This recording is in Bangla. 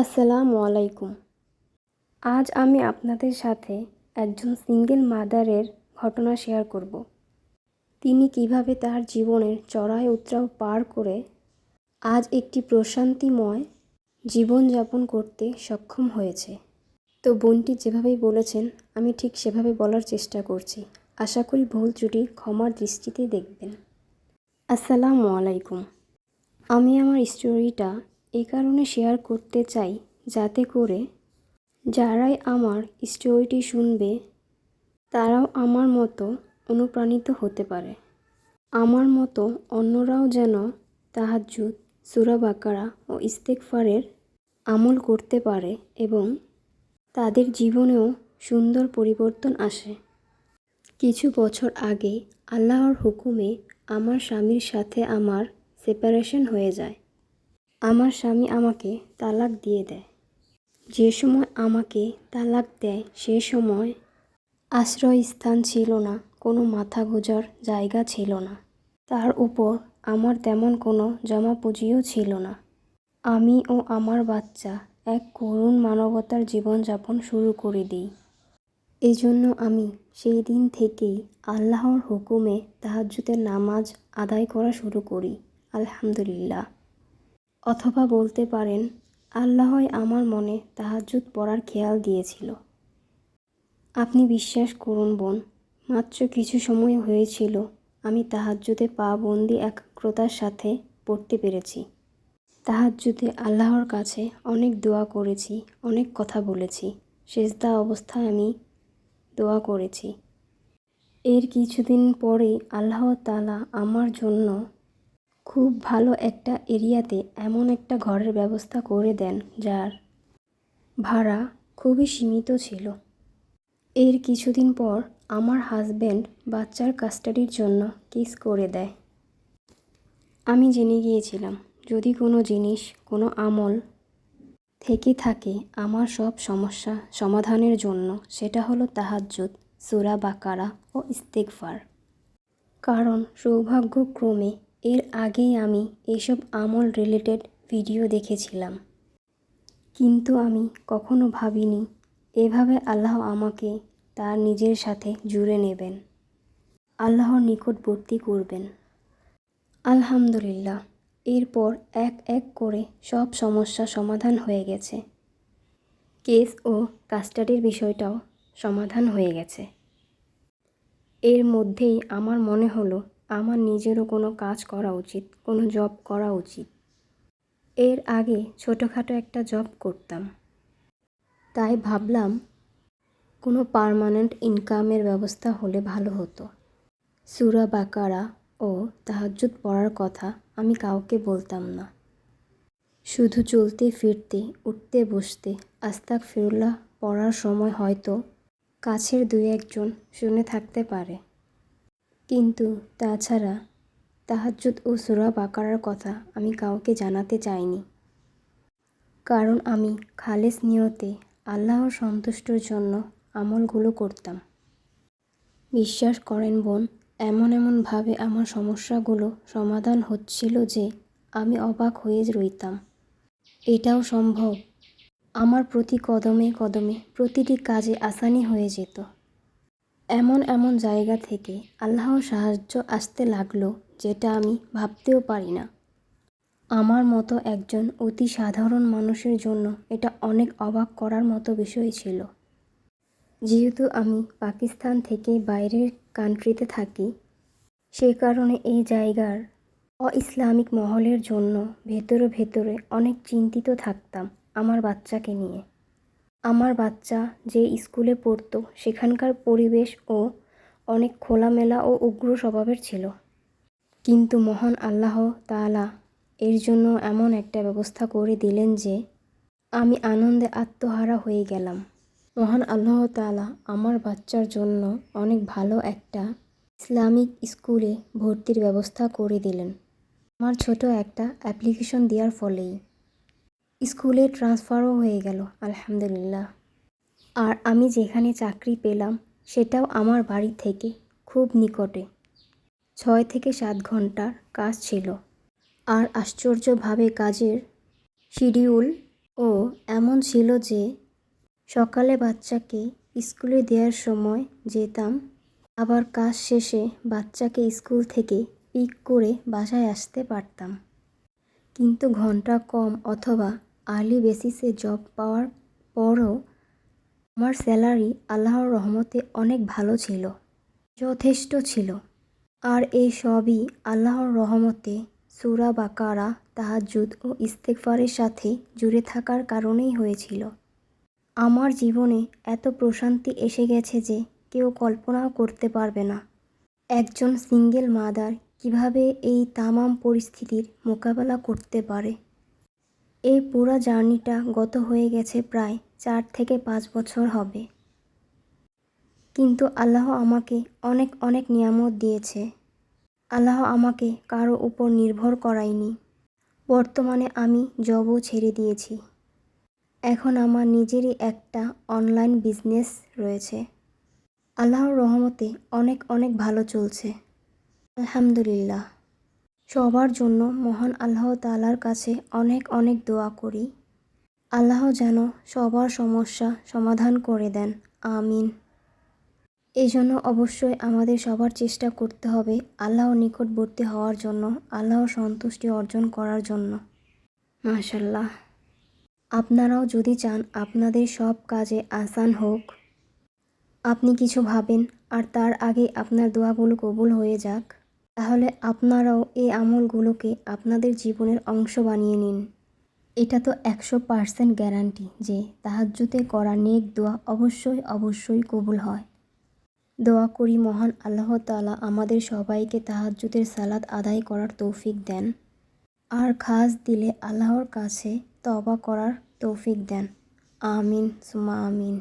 আসসালামু আলাইকুম। আজ আমি আপনাদের সাথে একজন সিঙ্গেল মাদারের ঘটনা শেয়ার করব। তিনি কীভাবে তার জীবনের চড়াই উতরাও পার করে আজ একটি প্রশান্তিময় জীবনযাপন করতে সক্ষম হয়েছে। তো বোনটি যেভাবেই বলেছেন, আমি ঠিক সেভাবে বলার চেষ্টা করছি। আশা করি ভুল ত্রুটি ক্ষমার দৃষ্টিতে দেখবেন। আসসালামু আলাইকুম। আমি আমার স্টোরিটা এই কারণে শেয়ার করতে চাই, যাতে করে যারাই আমার স্টোরিটি শুনবে, তারাও আমার মতো অনুপ্রাণিত হতে পারে। আমার মতো অন্যরাও যেন তাহাজ্জুদ, সুরা বাকারা ও ইস্তেকফারের আমল করতে পারে এবং তাদের জীবনেও সুন্দর পরিবর্তন আসে। কিছু বছর আগে আল্লাহর হুকুমে আমার স্বামীর সাথে আমার সেপারেশন হয়ে যায়। আমার স্বামী আমাকে তালাক দিয়ে দেয়। যে সময় আমাকে তালাক দেয়, সে সময় আশ্রয়স্থান ছিল না, কোনো মাথা গোজার জায়গা ছিল না। তার উপর আমার তেমন কোনো জমা পুঁজিও ছিল না। আমি ও আমার বাচ্চা এক করুণ মানবতার জীবনযাপন শুরু করে দিই। এই জন্য আমি সেই দিন থেকেই আল্লাহর হুকুমে তাহাজ্জুদের নামাজ আদায় করা শুরু করি। আলহামদুলিল্লাহ। অথবা বলতে পারেন, আল্লাহই আমার মনে তাহাজ্জুদ পড়ার খেয়াল দিয়েছিল। আপনি বিশ্বাস করুন বোন, মাত্র কিছু সময় হয়েছিল, আমি তাহাজ্জুদে পা বন্দি একাগ্রতার সাথে পড়তে পেরেছি। তাহাজ্জুদে আল্লাহর কাছে অনেক দোয়া করেছি, অনেক কথা বলেছি, সেজদা অবস্থায় আমি দোয়া করেছি। এর কিছুদিন পরেই আল্লাহ তালা আমার জন্য খুব ভালো একটা এরিয়াতে এমন একটা ঘরের ব্যবস্থা করে দেন যার ভাড়া খুবই সীমিত ছিল। এর কিছুদিন পর আমার হাজব্যান্ড বাচ্চার কাস্টাডির জন্য কেস করে দেয়। আমি জেনে গিয়েছিলাম, যদি কোনো জিনিস, কোনো আমল থেকে থাকে আমার সব সমস্যা সমাধানের জন্য, সেটা হলো তাহাজ্জুদ, সুরা বাকারা ও ইস্তেকফার কারণ সৌভাগ্যক্রমে এর আগেই আমি এসব আমল রিলেটেড ভিডিও দেখেছিলাম। কিন্তু আমি কখনো ভাবিনি, এভাবে আল্লাহ আমাকে তার নিজের সাথে জুড়ে নেবেন। আল্লাহর নিকটবর্তী করবেন। আলহামদুলিল্লাহ, এরপর এক এক করে সব সমস্যা সমাধান হয়ে গেছে। কেস ও কাস্টাডির বিষয়টাও সমাধান হয়ে গেছে। এর মধ্যেই আমার মনে হলো আমার নিজেরও কোনো কাজ করা উচিত, কোনো জব করা উচিত। এর আগে ছোটোখাটো একটা জব করতাম। তাই ভাবলাম, কোনো পার্মানেন্ট ইনকামের ব্যবস্থা হলে ভালো হতো। সুরা বাকারা ও তাহাজ্জুদ পড়ার কথা আমি কাউকে বলতাম না। শুধু চলতে, ফিরতে, উঠতে, বসতে আস্তাক ফিরুল্লাহ পড়ার সময় হয়তো কাছের দুই একজন শুনে থাকতে পারে। কিন্তু তাছাড়া তাহাজ্জুদ ও সুরা বাকারার কথা আমি কাউকে জানাতে চাইনি। কারণ আমি খালেস নিয়তে আল্লাহর সন্তুষ্টর জন্য আমলগুলো করতাম। বিশ্বাস করেন বোন, এমন এমনভাবে আমার সমস্যাগুলো সমাধান হচ্ছিল যে আমি অবাক হয়ে রইতাম। এটাও সম্ভব। আমার প্রতি কদমে কদমে প্রতিটি কাজে আসানি হয়ে যেত। এমন এমন জায়গা থেকে আল্লাহর সাহায্য আসতে লাগল যেটা আমি ভাবতেও পারি না। আমার মতো একজন অতি সাধারণ মানুষের জন্য এটা অনেক অবাক করার মতো বিষয় ছিল। যেহেতু আমি পাকিস্তান থেকে বাইরের কান্ট্রিতে থাকি, সে কারণে এই জায়গার অ ইসলামিক মহলের জন্য ভেতরে ভেতরে অনেক চিন্তিত থাকতাম আমার বাচ্চাকে নিয়ে। আমার বাচ্চা যে স্কুলে পড়তো, সেখানকার পরিবেশ ও অনেক খোলামেলা ও উগ্র স্বভাবের ছিল। কিন্তু মহান আল্লাহ তাআলা এর জন্য এমন একটা ব্যবস্থা করে দিলেন যে, আমি আনন্দে আত্মহারা হয়ে গেলাম। মহান আল্লাহ তাআলা আমার বাচ্চার জন্য অনেক ভালো একটা ইসলামিক স্কুলে ভর্তির ব্যবস্থা করে দিলেন। আমার ছোট একটা অ্যাপ্লিকেশন দেওয়ার ফলেই স্কুলে ট্রান্সফারও হয়ে গেল, আলহামদুলিল্লাহ। আর আমি যেখানে চাকরি পেলাম, সেটাও আমার বাড়ি থেকে খুব নিকটে। ছয় থেকে সাত ঘণ্টার কাজ ছিল। আর আশ্চর্যভাবে কাজের শিডিউল ও এমন ছিল যে, সকালে বাচ্চাকে স্কুলে দেওয়ার সময় যেতাম, আবার কাজ শেষে বাচ্চাকে স্কুল থেকে পিক করে বাসায় আসতে পারতাম। কিন্তু ঘণ্টা কম অথবা আর্লি বেসিসে জব পাওয়ার পরও আমার স্যালারি আল্লাহর রহমতে অনেক ভালো ছিল, যথেষ্ট ছিল। আর এই সবই আল্লাহর রহমতে সুরা বাকারা, তাহাজ্জুদ ও ইস্তেগফারের সাথে জুড়ে থাকার কারণেই হয়েছিল। আমার জীবনে এত প্রশান্তি এসে গেছে যে কেউ কল্পনাও করতে পারবে না। একজন সিঙ্গেল মাদার কীভাবে এই তামাম পরিস্থিতির মোকাবেলা করতে পারে? এই পুরো জার্নিটা গত হয়ে গেছে প্রায় চার থেকে পাঁচ বছর হবে। কিন্তু আল্লাহ আমাকে অনেক অনেক নিয়ামত দিয়েছে। আল্লাহ আমাকে কারও উপর নির্ভর করায়নি। বর্তমানে আমি জবও ছেড়ে দিয়েছি। এখন আমার নিজেরই একটা অনলাইন বিজনেস রয়েছে। আল্লাহর রহমতে অনেক অনেক ভালো চলছে। আলহামদুলিল্লাহ। সবার জন্য মহান আল্লাহ তালার কাছে অনেক অনেক দোয়া করি। আল্লাহ যেন সবার সমস্যা সমাধান করে দেন। আমিন। এই জন্য অবশ্যই আমাদের সবার চেষ্টা করতে হবে আল্লাহ নিকটবর্তী হওয়ার জন্য আল্লাহ সন্তুষ্টি অর্জন করার জন্য। মাশাল্লাহ আপনারাও যদি চান আপনাদের সব কাজে আসান হোক, আপনি কিছু ভাবেন আর তার আগে আপনার দোয়াগুলো কবুল হয়ে যাক। তাহলে আপনারাও এই আমলগুলোকে আপনাদের জীবনের অংশ বানিয়ে নিন। এটা তো একশো পার্সেন্ট গ্যারান্টি যে তাহাজ্জুতে করা নেক দোয়া অবশ্যই অবশ্যই কবুল হয়। দোয়া করি মহান আল্লাহ তালা আমাদের সবাইকে তাহাজ্জুদের সালাদ আদায় করার তৌফিক দেন। আর খাস দিলে আল্লাহর কাছে তবা করার তৌফিক দেন। আমিন সুমা আমিন।